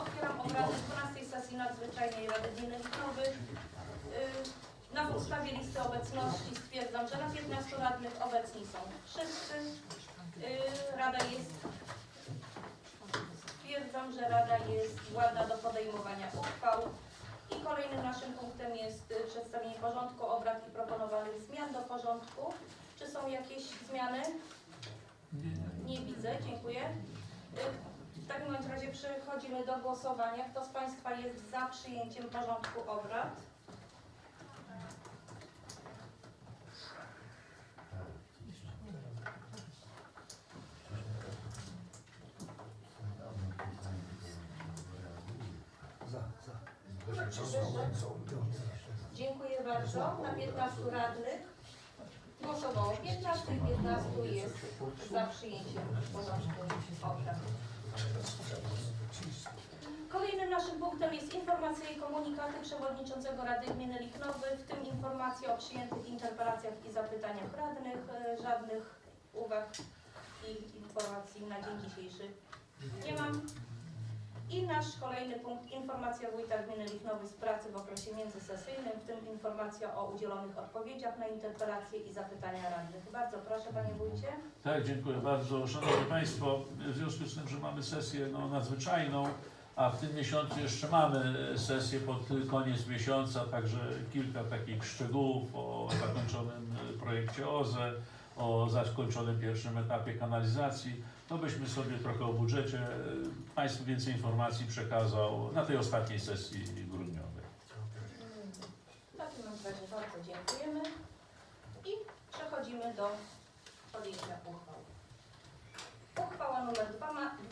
Otwieram obrady 12 sesji nadzwyczajnej Rady Gminy. Y, Na podstawie listy obecności stwierdzam, że na 15 radnych obecni są wszyscy. Y, Rada jest Stwierdzam, że Rada jest władna do podejmowania uchwał. I kolejnym naszym punktem jest y, przedstawienie porządku obrad i proponowanych zmian do porządku. Czy są jakieś zmiany? Nie widzę, dziękuję. W takim razie przechodzimy do głosowania. Kto z Państwa jest za przyjęciem porządku obrad? Dziękuję bardzo. Na 15 radnych głosowało 15 i 15 jest za przyjęciem porządku obrad. Kolejnym naszym punktem jest informacje i komunikaty przewodniczącego Rady Gminy Lichnowy, w tym informacje o przyjętych interpelacjach i zapytaniach radnych. E, Żadnych uwag i informacji na dzień dzisiejszy nie mam. I nasz kolejny punkt, informacja wójta gminy Lichnowy z pracy w okresie międzysesyjnym, w tym informacja o udzielonych odpowiedziach na interpelacje i zapytania radnych. Bardzo proszę Panie Wójcie. Tak, dziękuję bardzo. Szanowni Państwo, w związku z tym, że mamy sesję no, nadzwyczajną, a w tym miesiącu jeszcze mamy sesję pod koniec miesiąca, także kilka takich szczegółów o zakończonym projekcie OZE, o zakończonym pierwszym etapie kanalizacji, to byśmy sobie trochę o budżecie, Państwu więcej informacji przekazał na tej ostatniej sesji grudniowej. W takim razie bardzo dziękujemy i przechodzimy do podjęcia uchwał. Uchwała nr 12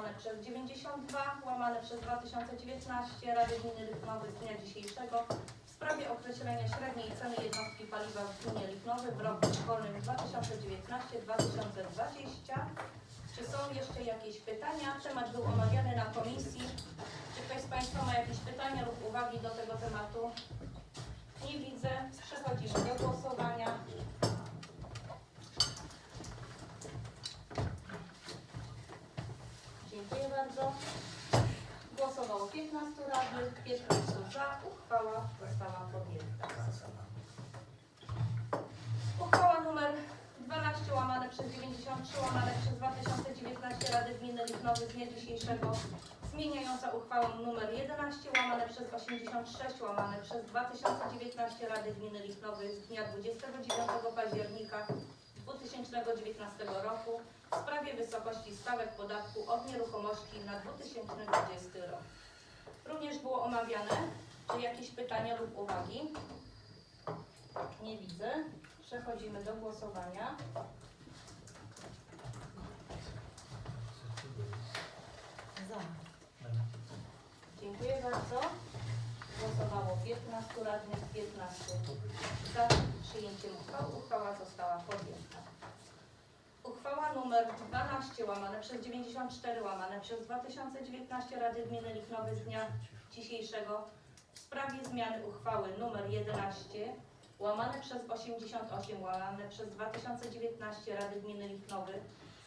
łamane przez 92 łamane przez 2019 Rady Gminy Lipnowy z dnia dzisiejszego w sprawie określenia średniej ceny jednostki paliwa w gminie Lipnowy w roku szkolnym 2019-2020. Czy są jeszcze jakieś pytania? Temat był omawiany na komisji. Czy ktoś z Państwa ma jakieś pytania lub uwagi do tego tematu? Nie widzę. Przechodzimy do głosowania. Dziękuję bardzo. Głosowało 15 radnych, 15 za. Uchwała została podjęta. Uchwała numer 12 łamane przez 93 łamane przez 2019 Rady Gminy Lipnowy z dnia dzisiejszego zmieniająca uchwałę numer 11 łamane przez 86 łamane przez 2019 Rady Gminy Lichnowy z dnia 29 października 2019 roku w sprawie wysokości stawek podatku od nieruchomości na 2020 rok. Również było omawiane, czy jakieś pytania lub uwagi? Nie widzę. Przechodzimy do głosowania. Dziękuję bardzo. Głosowało 15 radnych, 15 za przyjęciem uchwały. Uchwała została podjęta. Uchwała numer 12 łamane przez 94 łamane przez 2019 Rady Gminy Lichnowy z dnia dzisiejszego w sprawie zmiany uchwały numer 11 łamane przez 88 łamane przez 2019 Rady Gminy Lichnowy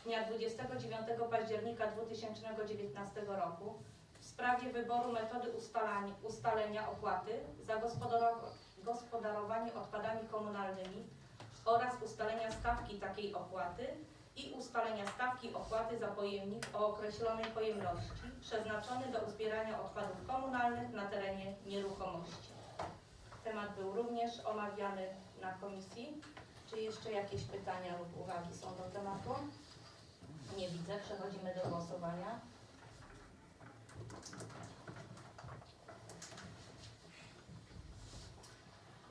z dnia 29 października 2019 roku w sprawie wyboru metody ustalania, ustalenia opłaty za gospodaro- gospodarowanie odpadami komunalnymi oraz ustalenia stawki takiej opłaty i ustalenia stawki opłaty za pojemnik o określonej pojemności przeznaczony do uzbierania odpadów komunalnych na terenie nieruchomości. Temat był również omawiany na komisji. Czy jeszcze jakieś pytania lub uwagi są do tematu? Nie widzę. Przechodzimy do głosowania.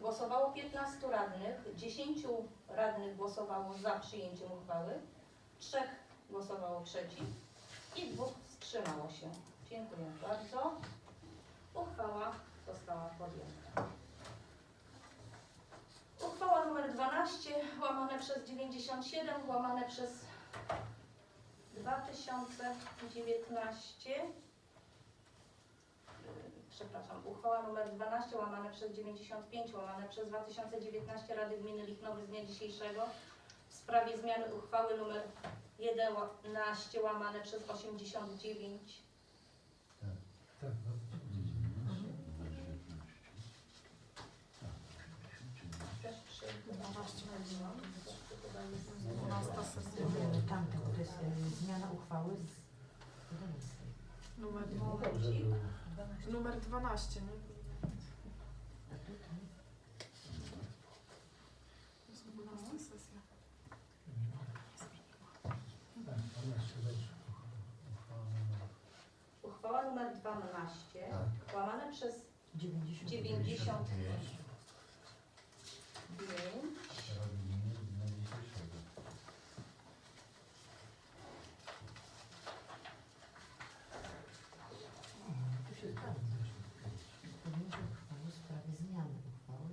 Głosowało 15 radnych, 10 radnych głosowało za przyjęciem uchwały, 3 głosowało przeciw i 2 wstrzymało się. Dziękuję bardzo. Uchwała została podjęta. Uchwała nr 12 łamane przez 97 łamane przez 2019 przepraszam, uchwała nr 12 łamane przez 95 łamane przez 2019 Rady Gminy Lichnowy z dnia dzisiejszego w sprawie zmiany uchwały nr 11 łamane przez 89 Tak, no. też 3. 12 milion. 12. Tamte, to jest y, zmiana uchwały z 11. Numer 2. Momencik. numer 12, nie? A tutaj To jest 12 sesja. Uchwała numer 12, łamane przez 90. 95 Tu się zgadza. Podjęcie uchwały w sprawie zmiany uchwały.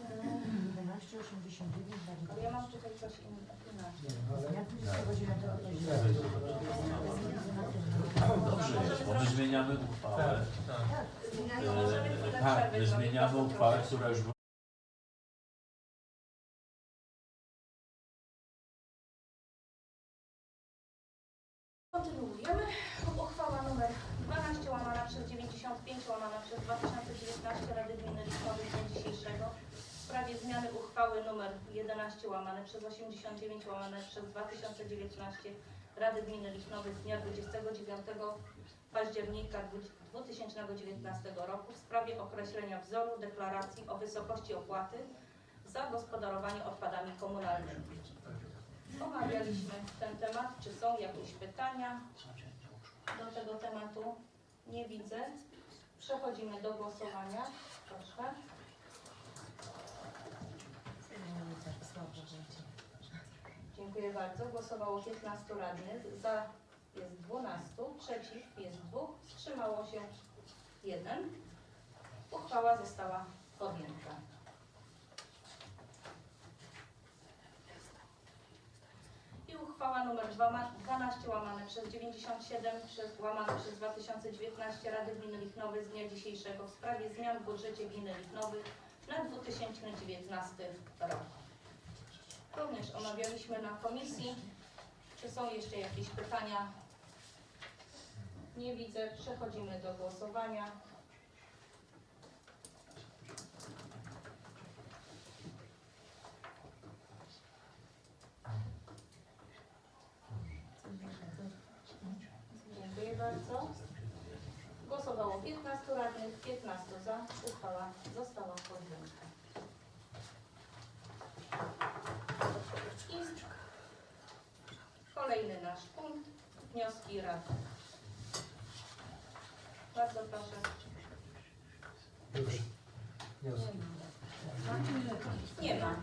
Eee, 1189 Ale ja mam tutaj coś innego. inaczej. Z dnia 29 października. Dobrze jest, bo my zmieniamy uchwałę. E, Tak, my zmieniamy uchwałę, która już. Kontynuujemy. Uchwała numer 12 łamana przez 95 łamana przez 2019 Rady Gminy Litowy z dnia dzisiejszego w sprawie zmiany uchwały numer 11 łamane przez 89 łamane przez 2019 Rady Gminy Lichnowy z dnia 29 października 2019 roku w sprawie określenia wzoru deklaracji o wysokości opłaty za gospodarowanie odpadami komunalnymi. Omawialiśmy ten temat. Czy są jakieś pytania do tego tematu? Nie widzę. Przechodzimy do głosowania. Proszę. Dziękuję bardzo. Głosowało 15 radnych. Za jest 12, przeciw jest 2, wstrzymało się 1. Uchwała została podjęta. I uchwała nr 12 łamane przez 97 przez, łamane przez 2019 Rady Gminy Lichnowy z dnia dzisiejszego w sprawie zmian w budżecie Gminy Lichnowy na 2019 rok. Również omawialiśmy na komisji. Czy są jeszcze jakieś pytania? Nie widzę. Przechodzimy do głosowania. Dziękuję bardzo. Głosowało 15 radnych, 15 za. Uchwała została podjęta. I kolejny nasz punkt. Wnioski rady. Bardzo proszę. Już. Nie ma.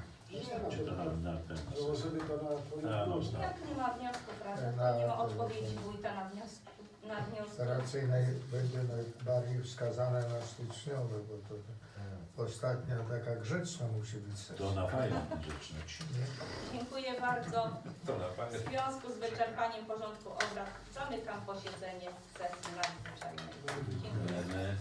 Czy to na, ten. Założymy to na A, porządku. tak. Jak nie ma wniosków rady, nie ma odpowiedzi wójta na wnioski. Na. To naj, będzie najbardziej wskazane na styczniowe, bo to ostatnia taka grzeczna musi być To sesja. na fajne grzeczność. Dziękuję bardzo. To na fajne. W związku z wyczerpaniem porządku obrad zamykam posiedzenie sesji nadzwyczajnej. Dziękuję.